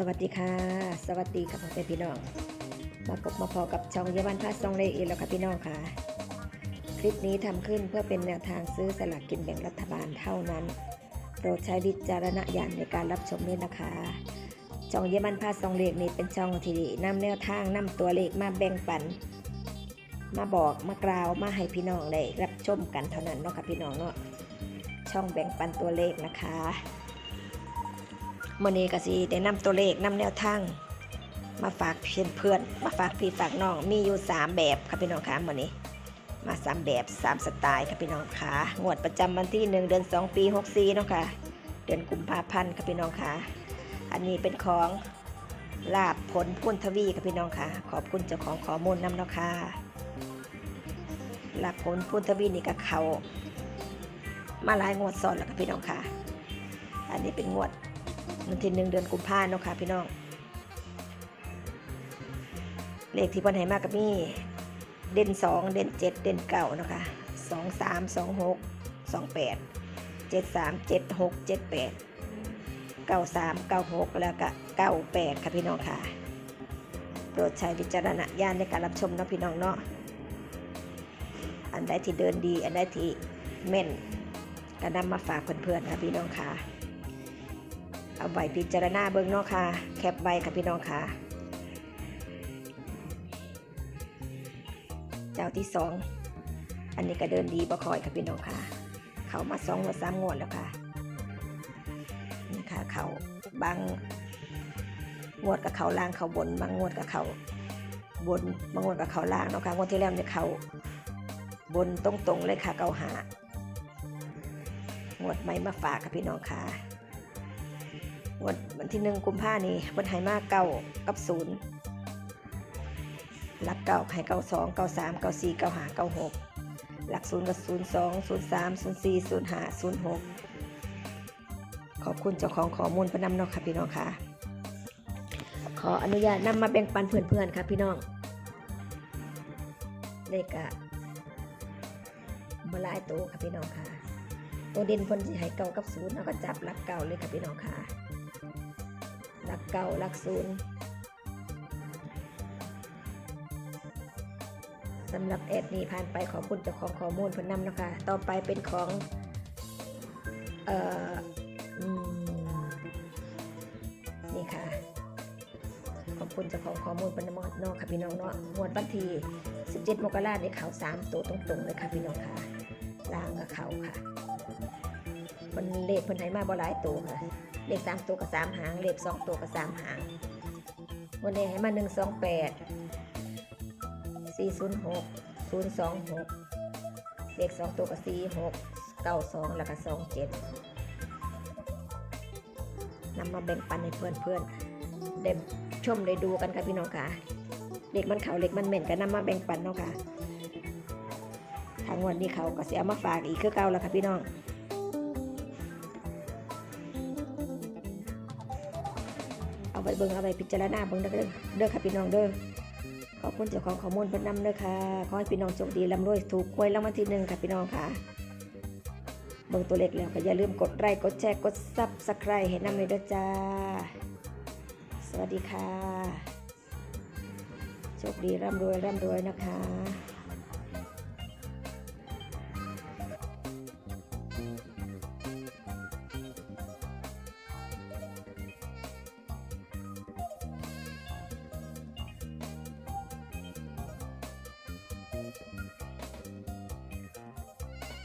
สวัสดีค่ะ สวัสดีครับพ่อแม่พี่น้อง มาพบมาพอกับช่องเยาวันพาซองเลอีกแล้วค่ะพี่น้องค่ะ คลิปนี้ทำขึ้นเพื่อเป็นแนวทางซื้อสลากกินแบ่งรัฐบาลเท่านั้น โปรดใช้วิจารณญาณในการรับชมด้วยนะคะ ช่องเยาวันพาซองเลขนี้เป็นช่องที่นำแนวทางนำตัวเลขมาแบ่งปัน มาบอกมากล่าวมาให้พี่น้องได้รับชมกันเท่านั้นเนาะค่ะพี่น้องเนาะ ช่องแบ่งปันตัวเลขนะคะ มื่อนี้ก็สิได้นำตัวเลขนำแนวทางมาฝากเพื่อนเพื่อนๆมาฝากพี่ฝากน้องมีอยู่ 3 แบบค่ะพี่น้องคะมื่อนี้ มา 3 แบบ 3 สไตล์ค่ะพี่น้องคะงวดประจำวันที่ 1 เดือน 2 ปี 64เนาะค่ะเดือนกุมภาพันธ์ค่ะพี่น้องคะอันนี้เป็นของลาบผลพุ่นทวีค่ะพี่น้องค่ะ ขอบคุณเจ้าของข้อมูลนำเนาะค่ะลาบผลพุ่นทวีนี่ก็เขามาหลายงวดซ้อนแล้วค่ะพี่น้องค่ะ อันนี้เป็นงวด วันที่หนึ่งเดือนกุมภาพันธ์เนาะค่ะพี่น้อง เลขที่เพิ่นให้มากกับมี่เด่นสองเด่นเจ็ดเด่นเก้าเนาะค่ะสองสามสองหกสองแปดเจ็ดสามเจ็ดหกเจ็ดแปดเก้าสามเก้าหกแล้วก็เก้าแปดค่ะพี่น้องค่ะโปรดใช้วิจารณญาณในการรับชมเนาะพี่น้องเนาะอันใดที่เดินดี อันใดที่แม่นก็นำมาฝากเพื่อนๆค่ะพี่น้องค่ะ เอาใบพิจารณาเบิ้งเนาะค่ะ แคปใบค่ะพี่น้องค่ะ เจ้าที่สองอันนี้ก็เดินดีบ่คอยค่ะพี่น้องค่ะ เขามาสองงวสามงวดแล้วค่ะ นี่ค่ะเขาบางงวดกับเขาล่างเขาบน บางงวดกับเขาบน บางงวดกับเขาล่างเนาะค่ะงวดที่แล้วเนี่ยเขาบนตรงๆเลยค่ะเกาหางวดใหม่มาฝากค่ะพี่น้องค่ะ วดวันที่หนึ่งกุมภานี่วันไหมากเก้ากับศูนย์หลักเก้าให้เก้าสองเก้าสามเก้าสี่เก้าห้าเก้าหกหลักศูนย์กับศูนย์สองศูนย์สามศูนย์สี่ศูนย์ห้าศูนย์หกขอบคุณเจ้าของข้อมูลประนำเนาะค่ะพี่น้องค่ะ ขออนุญาตนำมาแบ่งปันเพื่อนๆค่ะพี่น้องเลขอะบหลายตัวค่ะพี่น้องค่ะ ตัวเด่นเพ่นสิให้เก่ากับศูนย์เอาก็จับหลักเก่าเลยค่ะพี่น้องค่ะหลักเก่าหลักศูนย์สำหรับแอดนี้ผ่านไปขอบคุณเจ้าของข้อมูลพ่นนำนะคะ ต่อไปเป็นของเอ่ออืมนี่ค่ะ ขอบคุณเจ้าของข้อมูลพ่นนำนาะค่ะพี่น้องเนาะงวดวันที่ 17 มกราคมนี้เขา3ตัวตรงๆเลยค่ะพี่น้องค่ะล่างกับเขาค่ะ มันเลขเพิ่นให้มาบ่หลายตัวค่ะ เลขสามตัวกับสามหาง เลขสองตัวกับสามหางวันนี้ให้มาหนึ่งสองแปดสี่ศูนย์หกศูนย์สองหกเลขสองตัวกับสี่หกเก้าสองแล้วก็สองเจ็ดนำมาแบ่งปันให้เพื่อนเพื่อนๆได้ชมได้ดูกันค่ะพี่น้องค่ะเลขมันเขาเลขมันเหม็นก็นำมาแบ่งปันเนาะค่ะทางวันนี้เขาก็เสียมาฝากอีกคือเก่าแล้วค่ะพี่น้อง เอาไปเบิ่งเอาไปพิจารณาเบิ่งเด้อเด้อค่ะพี่น้องเด้อขอบคุณเจ้าของข้อมูลเพิ่นนำเด้อค่ะขอให้พี่น้องโชคดีร่ำรวยถูกหวยรางวัลที่หนึ่งค่ะพี่น้องค่ะเบิ่งตัวเลขแล้วก็อย่าลืมกดไลค์กดแชร์กดซับสไครต์ให้นำเลยเด้อจ้า สวัสดีค่ะโชคดีร่ำรวยร่ำรวยนะคะ